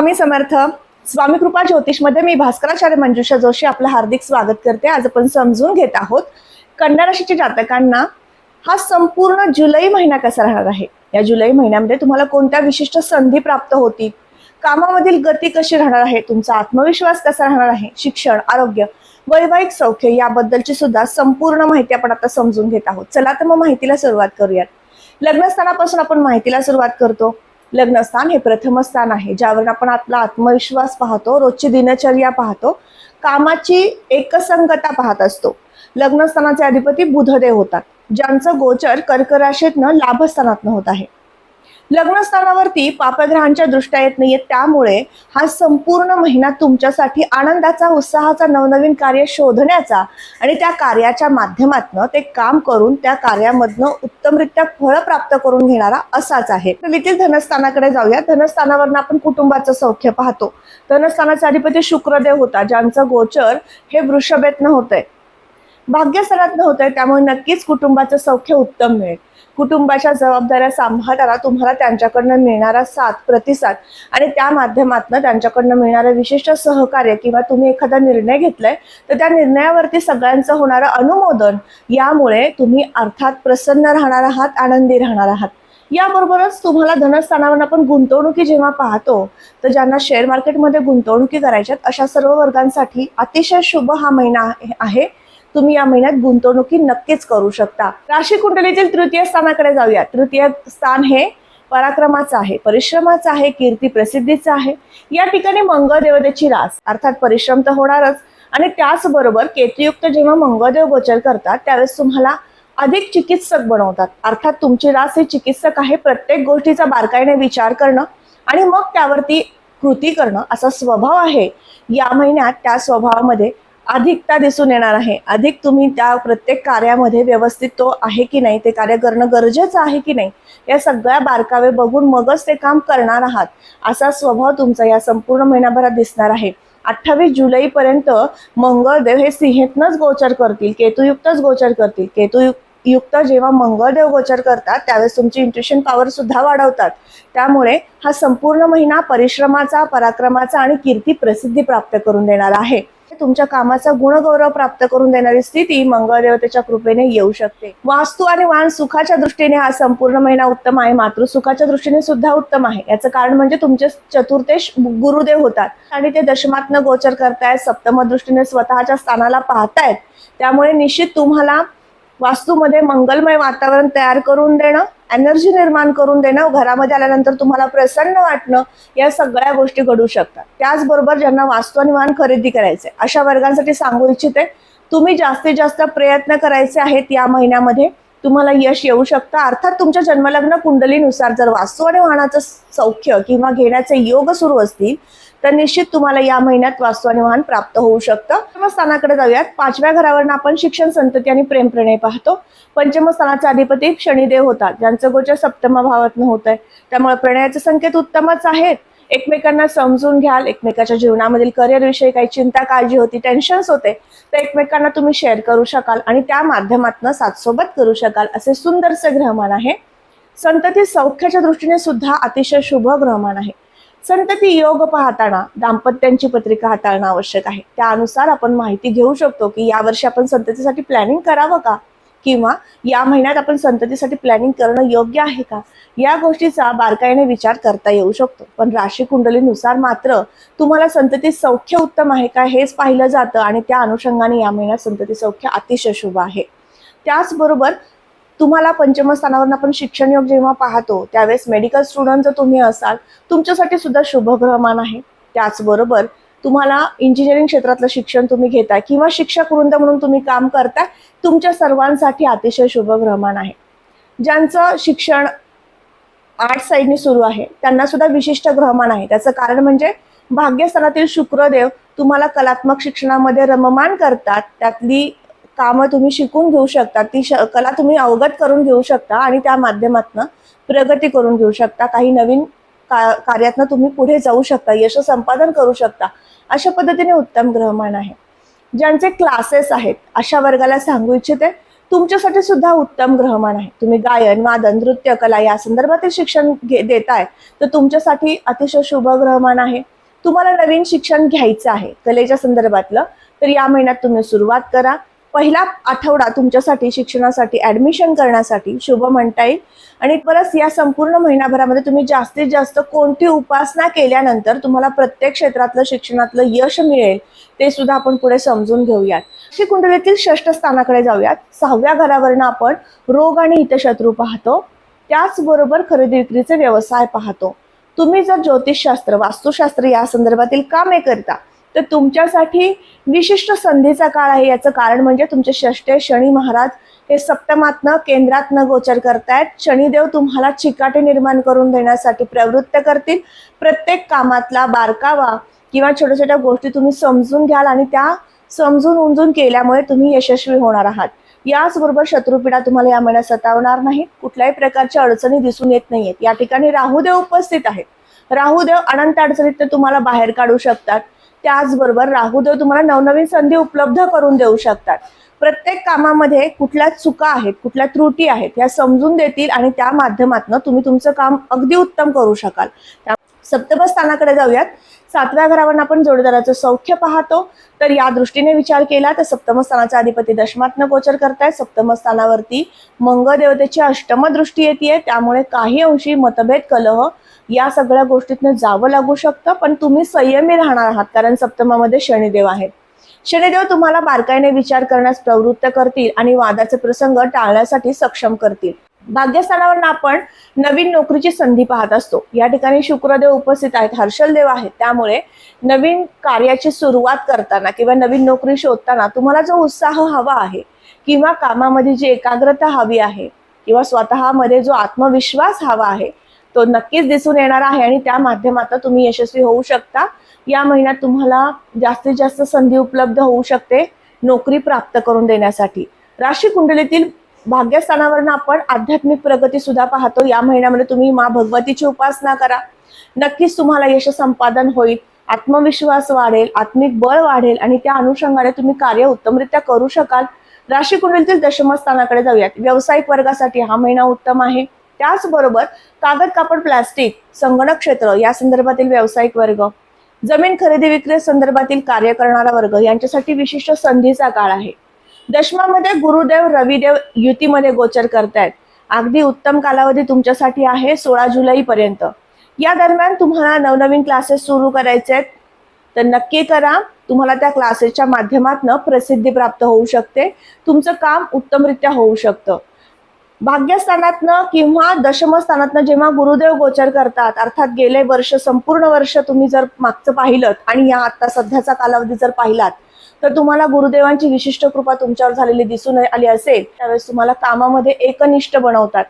स्वामी समर्थ स्वामी कृपा ज्योतिषमध्ये मी भास्कराचार्य मंजुषा जोशी आपलं हार्दिक स्वागत करते. आज आपण समजून घेत आहोत कन्या राशीच्या जातकांना हा संपूर्ण जुलै महिना कसा राहणार आहे? या जुलै महिन्यामध्ये तुम्हाला कोणत्या विशिष्ट संधी प्राप्त होतील? कामामधील गती कशी राहणार आहे? तुमचा आत्मविश्वास कसा राहणार आहे? शिक्षण आरोग्य वैवाहिक सौख्य याबद्दलची सुद्धा संपूर्ण माहिती आपण आता समजून घेत आहोत. चला तर मग माहितीला सुरुवात करूयात. लग्नस्थानापासून आपण माहितीला सुरुवात करतो. लग्नस्थान हे प्रथम स्थान आहे ज्यावर आपण आपला आत्मविश्वास पाहतो रोजची दिनचर्या पाहतो कामाची एकसंगता पाहत असतो. लग्नस्थानाचे अधिपती बुधदेव होतात ज्यांचं गोचर कर्कराशीतनं लाभस्थानातनं होत आहे. लग्नस्थानावरती पापग्रहांच्या दृष्ट्या येत नाहीये त्यामुळे हा संपूर्ण महिना तुमच्यासाठी आनंदाचा उत्साहाचा नवनवीन कार्य शोधण्याचा आणि त्या कार्याच्या माध्यमातनं ते काम करून त्या कार्यामधनं उत्तमरित्या फळ प्राप्त करून घेणारा असाच आहे. तर धनस्थानाकडे जाऊया. धनस्थानावरनं आपण कुटुंबाचं सौख्य पाहतो. धनस्थानाचा अधिपती शुक्रदेव होता ज्यांचं गोचर हे वृषभेतनं होतंय. भाग्यस्थानातनं होतंय त्यामुळे नक्कीच कुटुंबाचं सौख्य उत्तम मिळेल. कुटुंबाच्या जबाबदाऱ्या सांभाळताना तुम्हाला त्यांच्याकडनं मिळणारा साथ प्रतिसाद आणि त्या माध्यमातून त्यांच्याकडनं मिळणारं विशिष्ट सहकार्य किंवा तुम्ही एखादा निर्णय घेतलाय तर त्या निर्णयावरती सगळ्यांचं होणारं अनुमोदन यामुळे तुम्ही अर्थात प्रसन्न राहणार आहात आनंदी राहणार आहात. याबरोबरच तुम्हाला धनस्थानावर आपण गुंतवणुकी जेव्हा पाहतो तर ज्यांना शेअर मार्केटमध्ये गुंतवणुकी करायच्यात अशा सर्व वर्गांसाठी अतिशय शुभ हा महिना आहे- आहे. तुम्ही या महिन्यात गुंतवणुकी नक्कीच करू शकता. राशी कुंडलीतील तृतीय स्थानाकडे जाऊया. तृतीय स्थान हे पराक्रमाचं आहे. परिश्रमाचं आहे कीर्ती प्रसिद्धीचं आहे. या ठिकाणी मंगळ देवतेची रास अर्थात परिश्रम तर होणारच. आणि त्याचबरोबर केतुयुक्त जेव्हा मंगळदेव गोचर करतात त्यावेळेस तुम्हाला अधिक चिकित्सक बनवतात. अर्थात तुमची रास हे चिकित्सक आहे प्रत्येक गोष्टीचा बारकाईने विचार करणं आणि मग त्यावरती कृती करणं असा स्वभाव आहे. या महिन्यात त्या स्वभावामध्ये अधिकता दिसून येणार आहे. अधिक तुम्ही त्या प्रत्येक कार्यामध्ये व्यवस्थित तो आहे की नाही ते कार्य करणं गरजेचं आहे की नाही या सगळ्या बारकावे बघून मगच ते काम करणार आहात. असा स्वभाव तुमचा या संपूर्ण महिनाभरात दिसणार आहे. अठ्ठावीस जुलैपर्यंत मंगळदेव हे सिंहेतनंच गोचर करतील केतुयुक्तच गोचर करतील. केतुयुक्त युक्त जेव्हा मंगळदेव गोचर करतात त्यावेळेस तुमची इंट्युशन पॉवर सुद्धा वाढवतात. त्यामुळे हा संपूर्ण महिना परिश्रमाचा पराक्रमाचा आणि कीर्ती प्रसिद्धी प्राप्त करून देणार आहे. तुमच्या कामाचा गुणगौरव प्राप्त करून देणारी स्थिती मंगळदेवतेच्या कृपेने येऊ शकते. वास्तू आणि वाण सुखाच्या दृष्टीने हा संपूर्ण महिना उत्तम आहे. मात्र सुखाच्या दृष्टीने सुद्धा उत्तम आहे. याचं कारण म्हणजे तुमचे चतुर्थेश गुरुदेव होतात आणि ते दशमात्न गोचर करतायत सप्तम दृष्टीने स्वतःच्या स्थानाला पाहतायत. त्यामुळे निश्चित तुम्हाला वास्तूमध्ये मंगलमय वातावरण तयार करून देणं एनर्जी निर्माण करून देणं घरामध्ये आल्यानंतर तुम्हाला प्रसन्न वाटणं या सगळ्या गोष्टी घडू शकतात. त्याचबरोबर ज्यांना वास्तू आणि वाहन खरेदी करायचे अशा वर्गांसाठी सांगू इच्छिते तुम्ही जास्तीत जास्त प्रयत्न करायचे आहेत या महिन्यामध्ये. तुम्हाला यश येऊ शकतं. अर्थात तुमच्या जन्मलग्न कुंडलीनुसार जर वास्तू आणि वाहनाचं सौख्य किंवा घेण्याचे योग सुरू असतील तर निश्चित तुम्हाला या महिन्यात वास्तू आणि वाहन प्राप्त होऊ शकतं. पंचम स्थानाकडे जाऊयात. पाचव्या घरावरनं आपण शिक्षण संतती आणि प्रेमप्रणय पाहतो. पंचम स्थानाचा अधिपती शनिदेव होतात ज्यांचं गोचर सप्तम भावातनं होत आहे त्यामुळे प्रणयाचे संकेत उत्तमच आहेत. एकमेकांना समजून घ्याल एकमेकाच्या जीवनामधील करिअर विषयी काही चिंता काळजी होती टेन्शन्स होते तर एकमेकांना तुम्ही शेअर करू शकाल आणि त्या माध्यमातून साथसोबत करू शकाल असे सुंदरसे ग्रहमान आहे. संतती सौख्याच्या दृष्टीने सुद्धा अतिशय शुभ ग्रहमान आहे. संतती योग पाहताना दाम्पत्यांची पत्रिका हाताळणं आवश्यक आहे. त्यानुसार आपण माहिती घेऊ शकतो की यावर्षी आपण संततीसाठी प्लॅनिंग करावं का? किंवा या महिन्यात आपण संततीसाठी प्लॅनिंग करणं योग्य आहे का? या गोष्टीचा बारकाईने विचार करता येऊ शकतो. पण राशी कुंडलीनुसार मात्र तुम्हाला संतती सौख्य उत्तम आहे का हेच पाहिलं जातं आणि त्या अनुषंगाने या महिन्यात संतती सौख्य अतिशय शुभ आहे. त्याचबरोबर तुम्हाला पंचम स्थानावरून आपण शिक्षण योग जेव्हा पाहतो त्यावेळेस मेडिकल स्टुडंट जर तुम्ही असाल तुमच्यासाठी सुद्धा शुभग्रहमान आहे. त्याचबरोबर तुम्हाला इंजिनिअरिंग क्षेत्रातलं शिक्षण तुम्ही घेताय किंवा शिक्षक वृंद म्हणून तुम्ही काम करताय तुमच्या सर्वांसाठी अतिशय शुभग्रहमान आहे. ज्यांचं शिक्षण आर्ट साईडने सुरू आहे त्यांना सुद्धा विशिष्ट ग्रहमान आहे. त्याचं कारण म्हणजे भाग्यस्थानातील शुक्रदेव तुम्हाला कलात्मक शिक्षणामध्ये रममान करतात त्यातली कामं तुम्ही शिकून घेऊ शकता ती श कला तुम्ही अवगत करून घेऊ शकता आणि त्या माध्यमातून प्रगती करून घेऊ शकता. काही नवीन का कार्यातनं तुम्ही पुढे जाऊ शकता यश संपादन करू शकता अशा पद्धतीने उत्तम ग्रहमान आहे. ज्यांचे क्लासेस आहेत अशा वर्गाला सांगू इच्छिते तुमच्यासाठी सुद्धा उत्तम ग्रहमान आहे. तुम्ही गायन वादन नृत्य कला या संदर्भातील शिक्षण घे देताय तर तुमच्यासाठी अतिशय शुभ ग्रहमान आहे. तुम्हाला नवीन शिक्षण घ्यायचं आहे कलेच्या संदर्भातलं तर या महिन्यात तुम्ही सुरुवात करा. पहिला आठवडा तुमच्यासाठी शिक्षणासाठी ऍडमिशन करण्यासाठी शुभ म्हणता येईल. आणि परत या संपूर्ण महिनाभरामध्ये तुम्ही जास्तीत जास्त कोणती उपासना केल्यानंतर तुम्हाला प्रत्येक क्षेत्रातलं शिक्षणातलं यश मिळेल ते सुद्धा आपण पुढे समजून घेऊयात. श्री कुंडलीतील षष्ठ स्थानाकडे जाऊयात. सहाव्या घरावरनं आपण रोग आणि हितशत्रू पाहतो. त्याचबरोबर खरेदी विक्रीचे व्यवसाय पाहतो. तुम्ही जर ज्योतिषशास्त्र वास्तुशास्त्र या संदर्भातील कामे करता तर तुमच्यासाठी विशिष्ट संधीचा काळ आहे याचं कारण म्हणजे तुमचे षष्टे शनी महाराज हे सप्तमातनं केंद्रातनं गोचर करतायत. शनिदेव तुम्हाला चिकाटी निर्माण करून देण्यासाठी प्रवृत्त करतील. प्रत्येक कामातला बारकावा किंवा छोट्या छोट्या गोष्टी तुम्ही समजून घ्याल आणि त्या समजून उमजून केल्यामुळे तुम्ही यशस्वी होणार आहात. याचबरोबर शत्रुपीडा तुम्हाला या महिन्यात सतावणार नाही. कुठल्याही प्रकारच्या अडचणी दिसून येत नाहीयेत. या ठिकाणी राहुदेव उपस्थित आहेत. राहुदेव अनंत अडचणीत ते तुम्हाला बाहेर काढू शकतात. त्याचबरोबर राहुदेव तुम्हाला नवनवीन संधी उपलब्ध करून देऊ शकतात. प्रत्येक कामामध्ये कुठल्या चुका आहेत कुठल्या त्रुटी आहेत या समजून देतील आणि त्या माध्यमातून तुम्ही तुमचं काम अगदी उत्तम करू शकाल. त्या- सप्तम स्थानाकडे जाऊयात. सातव्या घरावर आपण जोडीदाराचं सौख्य पाहतो. तर या दृष्टीने विचार केला तर सप्तम स्थानाचा अधिपती दशमातनं गोचर करताय सप्तम स्थानावरती मंगळ देवतेची अष्टम दृष्टी येते त्यामुळे काही अंशी मतभेद कलह या सगळ्या गोष्टीतनं जावं लागू शकतं. पण तुम्ही संयमी राहणार आहात कारण सप्तमामध्ये शनिदेव आहेत. शनिदेव तुम्हाला बारकाईने विचार करण्यास प्रवृत्त करतील आणि वादाचे प्रसंग टाळण्यासाठी सक्षम करतील. भाग्यस्थानावर आपण नवीन नोकरीची संधी पाहत असतो. या ठिकाणी शुक्रदेव उपस्थित आहेत हर्षल देव आहेत. त्यामुळे नवीन कार्याची सुरुवात करताना किंवा नवीन नोकरी शोधताना तुम्हाला जो उत्साह हवा आहे किंवा कामामध्ये जी एकाग्रता हवी आहे किंवा स्वतःमध्ये जो आत्मविश्वास हवा आहे तो नक्कीच दिसून येणार आहे आणि त्या माध्यमातून तुम्ही यशस्वी होऊ शकता. या महिन्यात तुम्हाला जास्तीत जास्त संधी उपलब्ध होऊ शकते नोकरी प्राप्त करून देण्यासाठी. राशी कुंडलीतील भाग्यस्थानावरनं आपण आध्यात्मिक प्रगती सुद्धा पाहतो. या महिन्यामध्ये तुम्ही मा भगवतीची उपासना करा. नक्कीच तुम्हाला यश संपादन होईल. आत्मविश्वास वाढेल आत्मिक बळ वाढेल आणि त्या अनुषंगाने तुम्ही कार्य उत्तमरित्या करू शकाल. राशी कुंडलीतील दशमस्थानाकडे जाऊयात. व्यावसायिक वर्गासाठी हा महिना उत्तम आहे. त्याचबरोबर कागद कापड प्लास्टिक संगणक क्षेत्र या संदर्भातील व्यावसायिक वर्ग जमीन खरेदी विक्री संदर्भातील कार्य करणारा वर्ग यांच्यासाठी विशिष्ट संधीचा काळ आहे. दशमामध्ये गुरुदेव रविदेव युतीमध्ये गोचर करतायत. अगदी उत्तम कालावधी तुमच्यासाठी आहे सोळा जुलै पर्यंत. या दरम्यान तुम्हाला नवनवीन क्लासेस सुरू करायचे आहेत. तर नक्की करा. तुम्हाला त्या क्लासेसच्या माध्यमातून प्रसिद्धी प्राप्त होऊ शकते. तुमचं काम उत्तमरित्या होऊ शकतं. भाग्यस्थानातनं किंवा दशमस्थानातनं जेव्हा गुरुदेव गोचर करतात अर्थात गेले वर्ष संपूर्ण वर्ष तुम्ही जर मागचं पाहिलं आणि या आता सध्याचा कालावधी जर पाहिलात तर तुम्हाला गुरुदेवांची विशिष्ट कृपा तुमच्यावर झालेली दिसून आली असेल त्यावेळेस तुम्हाला कामामध्ये एकनिष्ठ बनवतात.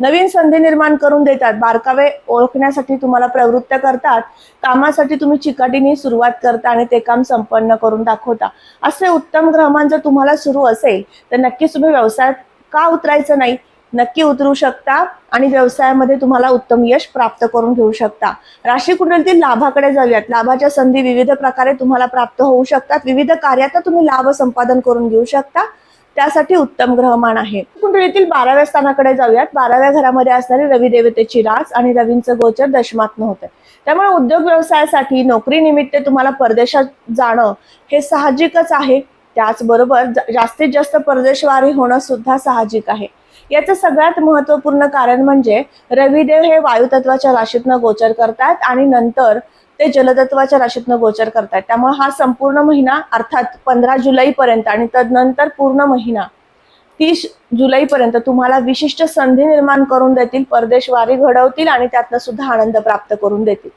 नवीन संधी निर्माण करून देतात बारकावे ओळखण्यासाठी तुम्हाला प्रवृत्त करतात कामासाठी तुम्ही चिकाटीने सुरुवात करता आणि ते काम संपन्न करून दाखवता. असे उत्तम ग्रहमान जर तुम्हाला सुरू असेल तर नक्कीच तुम्ही व्यवसायात का उतरायचं नाही? नक्की उतरू शकता आणि व्यवसायामध्ये तुम्हाला उत्तम यश प्राप्त करून घेऊ शकता. राशी कुंडलीतील लाभाकडे जाऊयात. लाभाच्या संधी विविध प्रकारे तुम्हाला प्राप्त होऊ शकतात. विविध कार्यात तुम्ही लाभ संपादन करून घेऊ शकता. त्यासाठी उत्तम ग्रहमान आहे. कुंडलीतील बाराव्या स्थानाकडे जाऊयात. बाराव्या घरामध्ये असणारी रवी देवतेची रास आणि रवींचं गोचर दशमात्म होतं त्यामुळे उद्योग व्यवसायासाठी नोकरी निमित्त तुम्हाला परदेशात जाणं हे साहजिकच आहे. त्याचबरोबर जास्तीत जास्त परदेशवारी होणं सुद्धा साहजिक आहे. याचं सगळ्यात महत्त्वपूर्ण कारण म्हणजे रविदेव हे वायुतत्वाच्या राशीतनं गोचर करतात आणि नंतर ते जलतत्वाच्या राशीतनं गोचर करतात. त्यामुळे हा संपूर्ण महिना अर्थात पंधरा जुलैपर्यंत आणि तदनंतर पूर्ण महिना तीस जुलैपर्यंत तुम्हाला विशिष्ट संधी निर्माण करून देतील परदेशवारी घडवतील आणि त्यातनं सुद्धा आनंद प्राप्त करून देतील.